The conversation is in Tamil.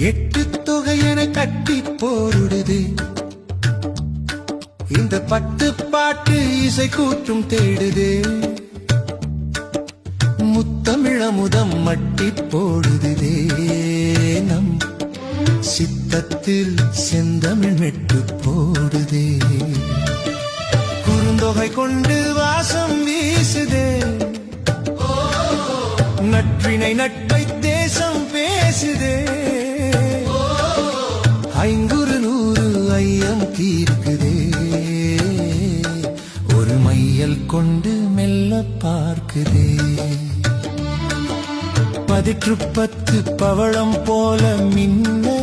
எட்டு தொகையென கட்டி போடுது இந்த பத்து பாட்டு இசை கூற்றும் தேடுது. முத்தமிழமுதம் மட்டி போடுதே நம் சித்தத்தில் செந்தமிழ் மெட்டு போடுதே. குறுந்தொகை கொண்டு வாசம் வீசுதே. நற்றினை நட்பை தேசம் தீர்க்குதே. ஒரு மையல் கொண்டு மெல்ல பார்க்குதே. பதிற்று பத்து பவளம் போல மின்ன